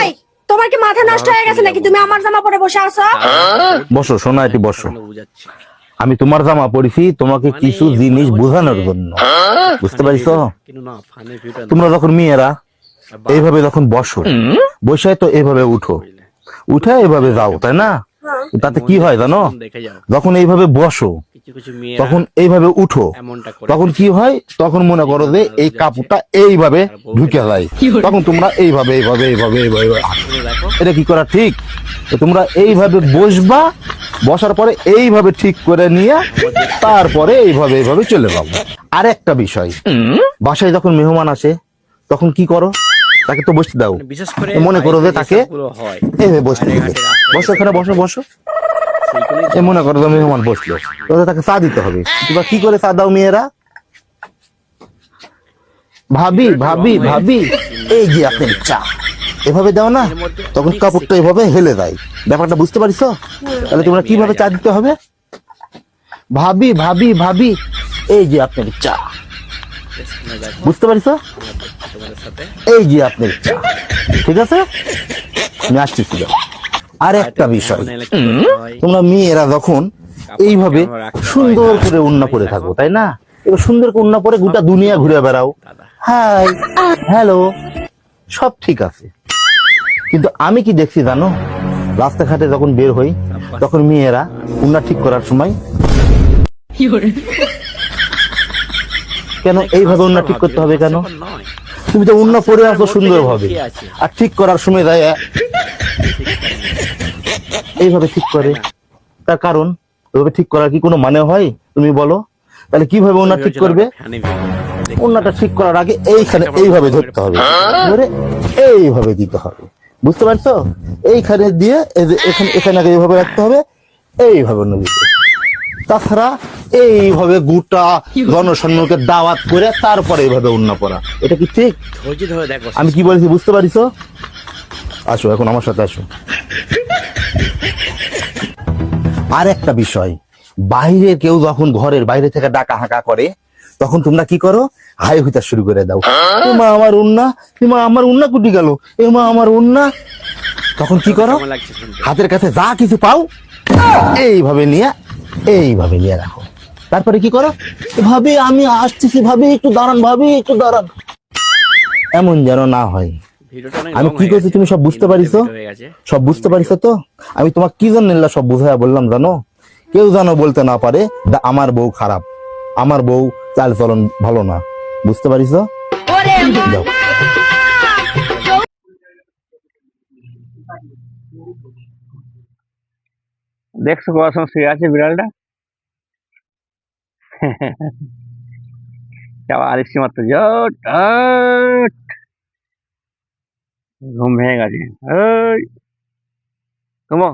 এই তোমার কি মাথা নষ্ট হয়ে গেছে নাকি? তুমি আমার জামা পরে বসে আছো? বসো সোনা এটি বসো। আমি তোমার জামা পড়েছি তোমাকে কিছু জিনিস বোঝানোর জন্য। বুঝতে পারিছো কিন্তু না ফানি ভিউটা তোমরা যখন মেয়েরা এইভাবে যখন বসো বসে তো এইভাবে উঠো। উঠে এভাবে যাও তাই না? তাতে কি হয় জানো? যখন এইভাবে বসো তখন এইভাবে উঠো। তখন কি হয়? তখন মনে করো যে এই কাপড়টা এইভাবে ঢুকে যায়। তখন তোমরা এইভাবে এইভাবে এইভাবে এইভাবে এটা কি করা ঠিক? তোমরা এইভাবে বসবা বসার পরে এইভাবে ঠিক করে নিয়ে তারপরে এইভাবে এইভাবে চলে যাব আর একটা বিষয়। বাসায় যখন মেহমান আসে তখন কি করো? তাকে তো বসতে দাও। মানে করে মনে করো যে তাকে হয় এইভাবে বসতে দিবে। বসো এখানে বসো বসো। মনে করো যে মেহমান বসল। তাহলে তাকে চা দিতে হবে। তোমরা কি করে চা দাও মেয়েরা? ভাবি ভাবি ভাবি। এই যে আপনার চা। এভাবে দাও না, তখন কাপড়টা এভাবে হেলে যায়। ব্যাপারটা বুঝতে পারিস তাহলে তোমরা কীভাবে চা দিতে হবে? ভাবি ভাবি ভাবি। এই যে আপনার চা। বুঝতে পারিস এই যে আপনার চা। ঠিক আছে? আমি আসতেছি, যাও। আর একটা বিষয়? তোমরা মেয়েরা যখন এইভাবে সুন্দর করে উন্না পরে থাকো তাই না? এবার সুন্দর করে উন্না পরে গোটা দুনিয়া ঘুরে বেড়াও। হাই হ্যালো সব ঠিক আছে। কিন্তু আমি কি দেখছি জানো? রাস্তাঘাটে যখন বের হই তখন মেয়েরা উন্না ঠিক করার সময় কেন এইভাবে উন্না ঠিক করতে হবে কেন? তুমি তো উন্না পরে আসো সুন্দর ভাবে আর ঠিক করার সময় যায় এইভাবে ঠিক করে। তার কারণ ওইভাবে ঠিক করার কি কোনো মানে হয়? তুমি বলো। তাহলে কীভাবে ওনার ঠিক করবে? ওনাটা ঠিক করার আগে এইখানে এইভাবে ধরতে হবে। ধরে এইভাবে দিতে হবে। বুঝতে পারছ? এইখানে দিয়ে এখানে এখানে আগে এইভাবে রাখতে হবে। এইভাবে অন্য দিতে তাছাড়া এইভাবে গোটা জনসম্মুখে দাওয়াত করে তারপরে এইভাবে অন্য পড়া এটা কি ঠিক? আমি কি বলেছি বুঝতে পারিস আসো এখন আমার সাথে আসো। আর একটা বিষয় বাইরে কেউ যখন ঘরের বাইরে থেকে ডাকা হাঁকা করে তখন তোমরা কি করো? হাই হইতে শুরু করে দাও। এ মা আমার উন্না মা আমার উন্না কুটি গেল এ মা আমার উন্না। তখন কি করো? হাতের কাছে যা কিছু পাও এইভাবে নিয়ে এইভাবে নিয়ে রাখো। তারপরে কি করো? ভাবি আমি আসতেছি ভাবি একটু দাঁড়ান ভাবি একটু দাঁড়ান। এমন যেন না হয়। আমি কি করছি তুমি সব বুঝতে পারিছো। সব বুঝতে পারিছো তো? আমি তোমার কি জন্য সব বুঝাইয়া বললাম জানো? কেউ যেন বলতে না পারে আমার বউ খারাপ। আমার বউ চাল চলন ভালো না। বুঝতে পারিছো? দেখছ সময় শুয়ে আছে বিড়ালটা? আলিসি মাত্র। জট। ঘুম ভেঙে গেছে ওই ঘুমো